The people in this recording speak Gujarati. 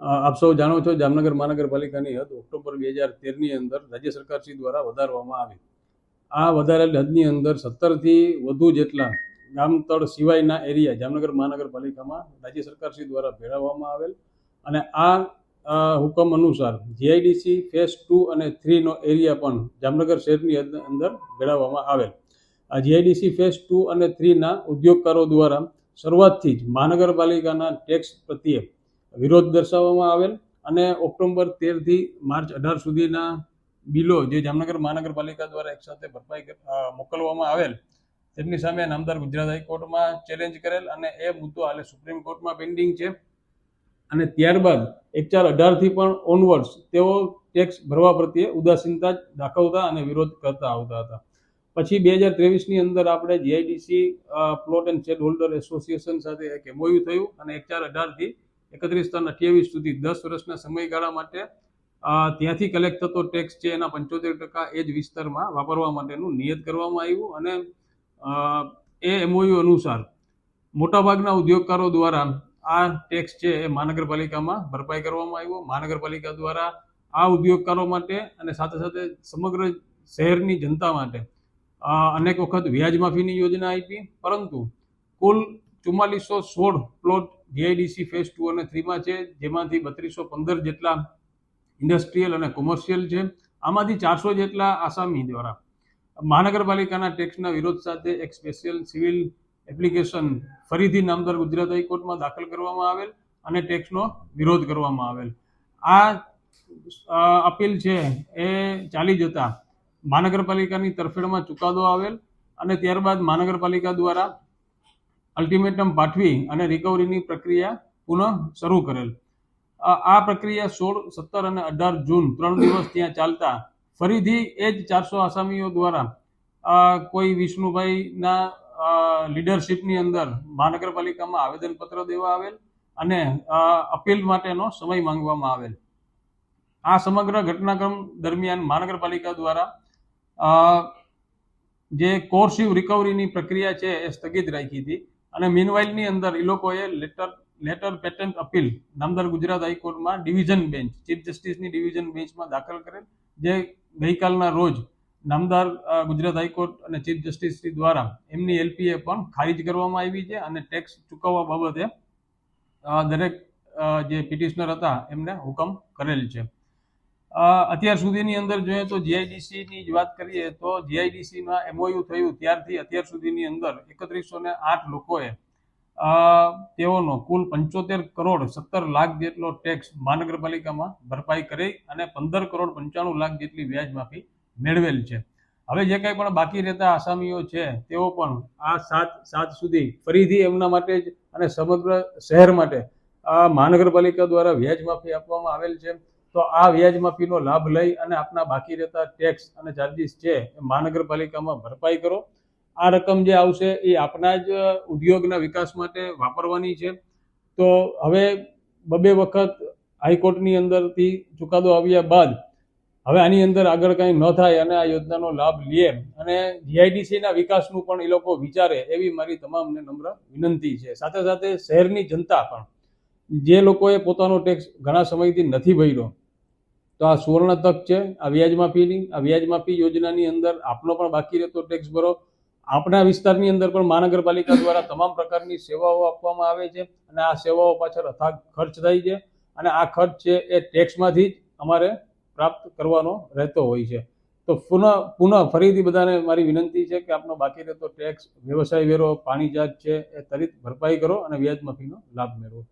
આપ સૌ જાણો છો જામનગર મહાનગરપાલિકાની હદ ઓક્ટોબર બે હજાર તેરની અંદર રાજ્ય સરકારશ્રી દ્વારા વધારવામાં આવી. આ વધારેલ હદની અંદર સત્તરથી વધુ જેટલા ગામતળ સિવાયના એરિયા જામનગર મહાનગરપાલિકામાં રાજ્ય સરકારશ્રી દ્વારા ભેળવવામાં આવેલ અને આ હુકમ અનુસાર જીઆઈડીસી ફેઝ ટુ અને થ્રીનો એરિયા પણ જામનગર શહેરની અંદર ભેળવવામાં આવેલ. આ જીઆઈડીસી ફેઝ ટુ અને થ્રીના ઉદ્યોગકારો દ્વારા શરૂઆતથી જ મહાનગરપાલિકાના ટેક્સ પ્રત્યે વિરોધ દર્શાવવામાં આવેલ અને ઓક્ટોબર તેરથી માર્ચ અઢાર સુધીના બિલો જે જામનગર મહાનગરપાલિકા દ્વારા એકસાથે ભરપાઈ મોકલવામાં આવેલ, તેમની સામે નામદાર ગુજરાત હાઈકોર્ટમાં ચેલેન્જ કરેલ અને એ મુદ્દો હાલે સુપ્રીમ કોર્ટમાં પેન્ડિંગ છે. અને ત્યારબાદ એક ચાર અઢારથી પણ ઓનવર્ડ્સ તેઓ ટેક્સ ભરવા પ્રત્યે ઉદાસીનતા દાખવતા અને વિરોધ કરતા આવતા હતા. પછી બે હજાર ત્રેવીસની અંદર આપણે GIDC plot and shed holder association સાથે એક એમઓયુ થયું અને એક ચાર અઢારથી એકત્રીસ ત્રણ અઠ્યાવીસ સુધી દસ વર્ષના સમયગાળા માટે ત્યાંથી કલેક્ટ થતો ટેક્સ છે એના પંચોતેર ટકા એ જ વિસ્તારમાં વાપરવા માટેનું નિયત કરવામાં આવ્યું અને એ એમઓયુ અનુસાર મોટાભાગના ઉદ્યોગકારો દ્વારા આ ટેક્સ છે એ મહાનગરપાલિકામાં ભરપાઈ કરવામાં આવ્યો. મહાનગરપાલિકા દ્વારા આ ઉદ્યોગકારો માટે અને સાથે સાથે સમગ્ર શહેરની જનતા માટે અનેક વખત વ્યાજ માફીની યોજના આપી. પરંતુ કુલ ચુમ્માલીસો સોળ પ્લોટ જીઆઈડીસી ફેઝ ટુ અને થ્રીમાં છે, જેમાંથી બત્રીસો પંદર જેટલા ઇન્ડસ્ટ્રીયલ અને કોમર્શિયલ છે. આમાંથી ચારસો જેટલા આસામી દ્વારા. મહાનગરપાલિકાના ટેક્સના વિરોધ સાથે એક સ્પેશિયલ સિવિલ એપ્લિકેશન ફરીથી નામદાર ગુજરાત હાઈકોર્ટમાં દાખલ કરવામાં આવેલ અને ટેક્સનો વિરોધ કરવામાં આવેલ. આ અપીલ છે એ ચાલી જતા મહાનગરપાલિકાની તરફેણમાં ચુકાદો આવેલ અને ત્યારબાદ મહાનગરપાલિકા દ્વારા અલ્ટિમેટમ પાઠવી અને રિકવરીની પ્રક્રિયા પુનઃ શરૂ કરેલ. આ પ્રક્રિયા સોળ, સત્તર અને અઢાર જૂન ત્રણ દિવસ ત્યાં ચાલતા ફરીથી એ જ ચારસો આસામીઓ દ્વારા કોઈ વિષ્ણુભાઈના લીડરશિપની અંદર મહાનગરપાલિકામાં આવેદનપત્ર દેવા આવેલ અને અપીલ માટેનો સમય માંગવામાં આવેલ. આ સમગ્ર ઘટનાક્રમ દરમિયાન મહાનગરપાલિકા દ્વારા જે કોર્સિવ રિકવરીની પ્રક્રિયા છે એ સ્થગિત રાખી હતી. અને મીનવાઇલની અંદર એ લોકોએ લેટર લેટર પેટન્ટ અપીલ નામદાર ગુજરાત હાઈકોર્ટમાં ડિવિઝન બેન્ચ ચીફ જસ્ટિસની ડિવિઝન બેન્ચમાં દાખલ કરેલ, જે ગઈકાલના રોજ નામદાર ગુજરાત હાઈકોર્ટ અને ચીફ જસ્ટિસ દ્વારા એમની એલપીએ પણ ખારીજ કરવામાં આવી છે અને ટેક્સ ચૂકવવા બાબતે દરેક જે પિટિશનર હતા એમને હુકમ કરેલ છે. અત્યાર સુધીની અંદર જોઈએ તો જીઆઈડીસીની જ વાત કરીએ તો જીઆઈડીસીમાં એમઓયુ થયું ત્યારથી અત્યાર સુધીની અંદર એકત્રીસો ને આઠ લોકોએ તેઓનો કુલ પંચોતેર કરોડ સત્તર લાખ જેટલો ટેક્સ મહાનગરપાલિકામાં ભરપાઈ કરી અને પંદર કરોડ પંચાણું લાખ જેટલી વ્યાજ માફી મેળવેલ છે. હવે જે કંઈ પણ બાકી રહેતા આસામીઓ છે, તેઓ પણ આ સાત સાત સુધી ફરીથી એમના માટે જ અને સમગ્ર શહેર માટે આ મહાનગરપાલિકા દ્વારા વ્યાજ માફી આપવામાં આવેલ છે. તો આ વ્યાજ માફીનો લાભ લઈ અને આપના બાકી રહેતા ટેક્સ અને ચાર્જિસ છે એ મહાનગરપાલિકામાં ભરપાઈ કરો. આ રકમ જે આવશે એ આપના જ ઉદ્યોગના વિકાસ માટે વાપરવાની છે. તો હવે બબે વખત હાઈકોર્ટની અંદરથી ચુકાદો આવ્યા બાદ હવે આની અંદર આગળ કંઈ ન થાય અને આ યોજનાનો લાભ લે અને જીઆઈડીસીના વિકાસનું પણ એ લોકો વિચારે એવી મારી તમામને નમ્ર વિનંતી છે. સાથે સાથે શહેરની જનતા પણ જે લોકોએ પોતાનો ટેક્સ ઘણા સમયથી નથી ભર્યો તો આ સુવર્ણ તક છે, આ વ્યાજમાફીની આ વ્યાજમાફી યોજનાની અંદર આપનો પણ બાકી રહેતો ટેક્સ ભરો. આપણા વિસ્તારની અંદર પણ મહાનગરપાલિકા દ્વારા તમામ પ્રકારની સેવાઓ આપવામાં આવે છે અને આ સેવાઓ પાછળ અથાગ ખર્ચ થાય છે અને આ ખર્ચ છે એ ટેક્સમાંથી જ અમારે પ્રાપ્ત કરવાનો રહેતો હોય છે. તો પુનઃ પુનઃ ફરીથી બધાને મારી વિનંતી છે કે આપનો બાકી રહેતો ટેક્સ વ્યવસાય વેરો, પાણી જાત છે એ ત્વરિત ભરપાઈ કરો અને વ્યાજ માફીનો લાભ મેળવો.